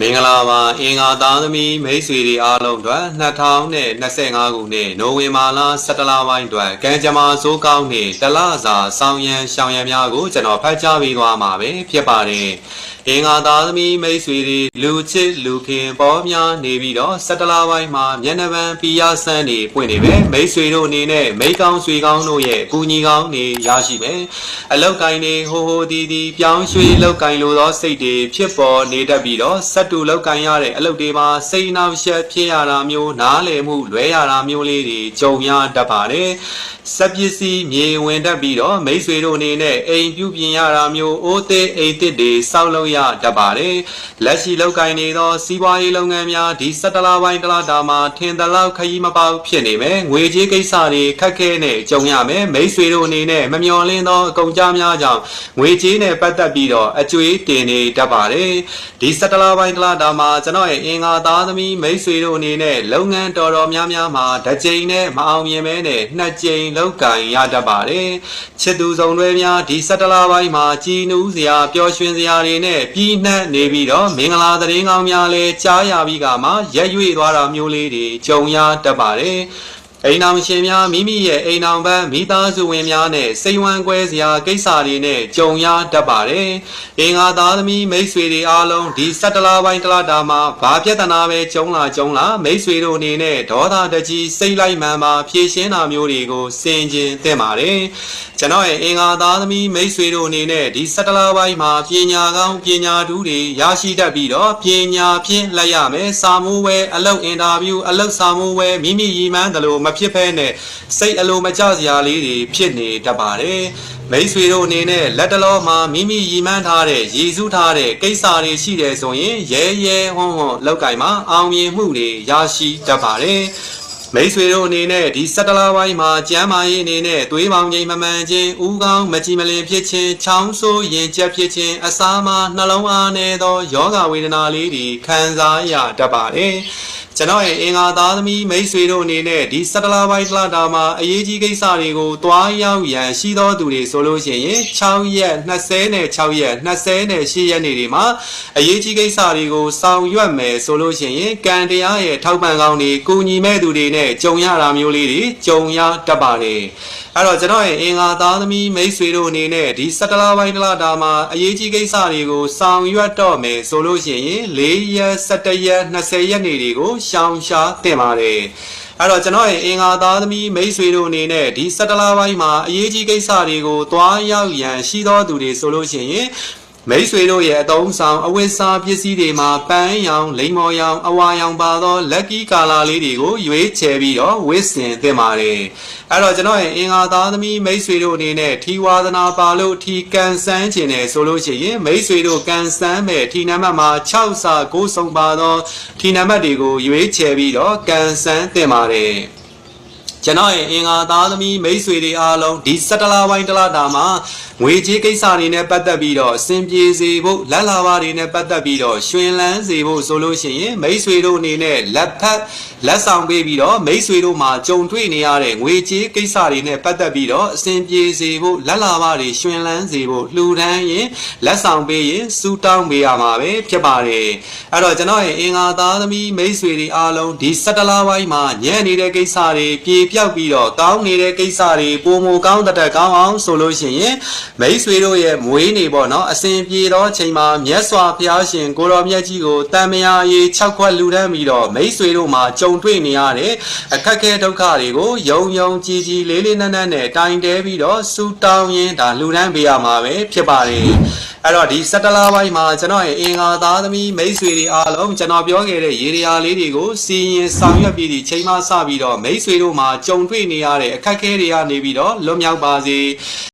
မင်္ဂလာပါအင်္ဂါသားသမီးမိတ်ဆွေတွေအားလုံးအတွက်2025ခုနှစ်နိုဝင်ဘာလ17လပိုင်းအတွက်ကံကြမ္မာစိုးကောင်းနှစ်တလစာဆောင်ရန်ရှောင်ရန်များကိုကျွန်တော်ဖတ်ကြားပေးသွားမှာပဲဖြစ်ပါတယ် အင်္ဂါသားသမီးမိတ်ဆွေတွေလူချစ်လူခင်ပေါ်များနေပြီးတော့17လပိုင်းမှာမျက်နှာပန်းပီယာဆန်းတွေပွင့်နေပဲမိတ်ဆွေတို့အနေနဲ့မိတ်ကောင်းဆွေကောင်းတို့ရဲ့အကူအညီကောင်းတွေရရှိမယ်အလောက်ကိုင်းတွေဟိုဟိုဒီဒီပြောင်းရွှေ့လောက်ကိုင်းလိုသောစိတ်တွေဖြစ်ပေါ်နေတတ်ပြီးတော့စက်တူလောက်ကိုင်းရတဲ့အလုပ်တွေမှာစိတ်နှောင့်ယှက်ဖြစ်ရတာမျိုးနားလည်မှုလွဲရတာမျိုးလေးတွေကြုံရတတ်ပါတယ်စက်ပစ္စည်းမြေဝင်တတ်ပြီးတော့မိတ်ဆွေတို့အနေနဲ့အိမ်ပြုပြင်ရတာမျိုးအိုးသေးအိမ်သစ်တွေစောက်လုပ်ရတတ်ပါတယ်လက်ရှိလောက်ကိုင်းနေသောစီးပွားရေးလုပ်ငန်းများဒီ17လပိုင်းတလတာမှာထင်သလောက်ခရီးမပေါက်ဖြစ်နေမယ်ငွေကြေးကိစ္စတွေခက်ခဲနဲ့ကြုံရမယ်မိတ်ဆွေတို့အနေနဲ့မမျှော်လင့်သောအကုန်ကြားများကြောင့်ငွေကြေးနဲ့ပတ်သက်ပြီးတော့အကျွေးတင်နေတတ်ပါတယ်ဒီ17လပိုင်းတလတာမှာကျွန်တော်ရဲ့အင်္ဂါသားသမီးမိတ်ဆွေတို့အနေနဲ့လုပ်ငန်းတော်တော်များများမှာတစ်ကြိမ်နဲ့မအောင်မြင်မဲနဲ့နှစ်ကြိမ်လောက်ကင်ရတတ်ပါတယ်ချစ်သူဆောင်တွေများဒီ17လပိုင်းမှာကြည်နူးစရာပျော်ရွှင်စရာတွေနဲ့ပြီးနှက်နေပြီးတော့မင်္ဂလာသတင်းကောင်းများလည်းကြားရပြီးကမှရက်ရွေ့သွားတာမျိုးလေးတွေကြုံရတတ်ပါတယ် အိမ်အောင်ရှင်များမိမိရဲ့အိမ်အောင်ပန်းမိသားစုဝင်များနဲ့စိတ်ဝမ်းကွဲစရာကိစ္စတွေနဲ့ကြုံရတတ်ပါတယ်။အင်္ဂါသားသမီးမိတ်ဆွေတွေအားလုံးဒီ17လပိုင်းတလတာမှာဘာပြဿနာပဲကြုံလာကြုံလာမိတ်ဆွေတို့အနေနဲ့ဒေါသတကြီးစိတ်လိုက်မှန်ပါဖြည့်ရှင်းတာမျိုးတွေကိုစင်ကျင်သင့်ပါတယ်။ကျွန်တော်ရဲ့အင်္ဂါသားသမီးမိတ်ဆွေတို့အနေနဲ့ဒီ17လပိုင်းမှာပညာကောင်းပညာထူးတွေရရှိတတ်ပြီးတော့ပညာဖြင့်လက်ရမယ်။စာမိုးဝဲအလုပ်အင်တာဗျူးအလုပ်စာမိုးဝဲမိမိရည်မှန်းတယ်လို့မဖြစ်ဖဲနဲ့စိတ်အလိုမကျစရာလေးတွေဖြစ်နေတတ်ပါတယ်။မိတ်ဆွေတို့အနေနဲ့လက်တလောမှာမိမိရည်မှန်းထားတဲ့ရည်စူးထားတဲ့ကိစ္စတွေရှိတယ်ဆိုရင်ရဲရဲဝံ့ဝံ့လောက်ကင်မှာအောင်မြင်မှုတွေရရှိတတ်ပါတယ်။မိတ်ဆွေတို့အနေနဲ့ဒီ17လပိုင်းမှာကျမ်းမာရေးအနေနဲ့သွေးပေါင်ချိန်မမှန်ခြင်း၊ဦးခေါင်းမကြည်မလင်ဖြစ်ခြင်း၊ချောင်းဆိုးရင်ကျက်ဖြစ်ခြင်း၊အစာမှာနှလုံးအားနည်းသောယောဂဝေဒနာလေးတွေခံစားရတတ်ပါတယ်။ ကျွန်တော်ရဲ့အင်္ဂါသားသမီးမိတ်ဆွေတို့အနေနဲ့ဒီ17လပိုင်းတလတာမှာအရေးကြီးကိစ္စတွေကိုတွားရောက်ရန်ရှိသောသူတွေဆိုလို့ရှိရင်6ရက်20နဲ့6ရက်20နဲ့8ရက်နေ့တွေမှာအရေးကြီးကိစ္စတွေကိုဆောင်ရွက်မယ်ဆိုလို့ရှိရင်ကံတရားရဲ့ထောက်ပံ့ကောင်းတွေကူညီမဲ့သူတွေနဲ့ကြုံရတာမျိုးလေးတွေကြုံရတတ်ပါတယ်အဲ့တော့ကျွန်တော်ရဲ့အင်္ဂါသားသမီးမိတ်ဆွေတို့အနေနဲ့ဒီ17လပိုင်းတလတာမှာအရေးကြီးကိစ္စတွေကိုဆောင်ရွက်တော့မယ်ဆိုလို့ရှိရင်4ရက်17ရက်20ရက်နေ့တွေကိုရှောင်ရှားတင်ပါတယ်အဲ့တော့ကျွန်တော်ရဲ့အင်္ဂါသားသမီးမိတ်ဆွေတို့အနေနဲ့ဒီ17လပိုင်းမှာအရေးကြီးကိစ္စတွေကိုတွားရောက်ရန်ရှိသောသူတွေဆိုလို့ရှိရင် မိတ်ဆွေတို့ရဲ့အသုံးဆောင်အဝတ်စားပစ္စည်းတွေမှာပန်းရောင်လိမ္မော်ရောင်အဝါရောင်ပါသော lucky color လေးတွေကိုရွေးချယ်ပြီးတော့ဝတ်ဆင်သင့်ပါတယ်အဲ့တော့ကျွန်တော်ရဲ့အင်္ဂါသားသမီးမိတ်ဆွေတို့အနေနဲ့ထီဝါသနာပါလို့ထီကန်ဆန်းခြင်းနဲ့ဆိုလို့ရှိရင်မိတ်ဆွေတို့ကန်ဆန်းမဲ့ထီနံပါတ်မှာ6စာ9စုံပါသောထီနံပါတ်တွေကိုရွေးချယ်ပြီးတော့ကန်ဆန်းသင့်ပါတယ် ကျွန်တော်ရဲ့အင်္ဂါသားသမီးမိတ်ဆွေတွေအားလုံးဒီ17လပိုင်းတလတာမှာငွေကြေးကိစ္စတွေနဲ့ပတ်သက်ပြီးတော့အဆင်ပြေစေဖို့လက်လာပါတွေနဲ့ပတ်သက်ပြီးတော့ရှင်လန်းစေဖို့ဆိုလို့ရှိရင်မိတ်ဆွေတို့အနေနဲ့လက်ဖက်လက်ဆောင်ပေးပြီးတော့မိတ်ဆွေတို့မှာကြုံတွေ့နေရတဲ့ငွေကြေးကိစ္စတွေနဲ့ပတ်သက်ပြီးတော့အဆင်ပြေစေဖို့လက်လာပါတွေရှင်လန်းစေဖို့လှူဒန်းရင်လက်ဆောင်ပေးရင်စူတောင်းပေးရမှာပဲဖြစ်ပါတယ်အဲ့တော့ကျွန်တော်ရဲ့အင်္ဂါသားသမီးမိတ်ဆွေတွေအားလုံးဒီ17လပိုင်းမှာညံ့နေတဲ့ကိစ္စတွေပြေပြောက်ပြီးတော့ကောင်းနေတဲ့ကိစ္စတွေပုံမကောင်းတတ်ကောင်းအောင်ဆိုလို့ရှိရင်မိတ်ဆွေတို့ရဲ့မွေးနေပေါ့နော်အစဉ်ပြေသောချိန်မှာမြတ်စွာဘုရားရှင်ကိုတော်မြတ်ကြီးကိုတန်မြာရေး၆ခွက်လူတန်းပြီးတော့မိတ်ဆွေတို့မှာကြုံတွေ့နေရတဲ့အခက်အခဲဒုက္ခတွေကိုယုံယုံကြည်ကြည်လေးလေးနက်နက်နဲ့တိုင်တဲပြီးတော့စူတောင်းရင်းဒါလူတန်းပေးရမှာပဲဖြစ်ပါတယ်အဲ့တော့ဒီ17လပိုင်းမှာကျွန်တော်ရဲ့အင်္ဂါသားသမီးမိတ်ဆွေတွေအားလုံးကျွန်တော်ပြောခဲ့တဲ့ရေရာလေးတွေကိုစီရင်ဆောင်ရွက်ပြီးဒီချိန်မှစပြီးတော့မိတ်ဆွေတို့မှာကြုံတွေ့နေရတဲ့အခက်အခဲတွေကနေပြီးတော့လွတ်မြောက်ပါစေ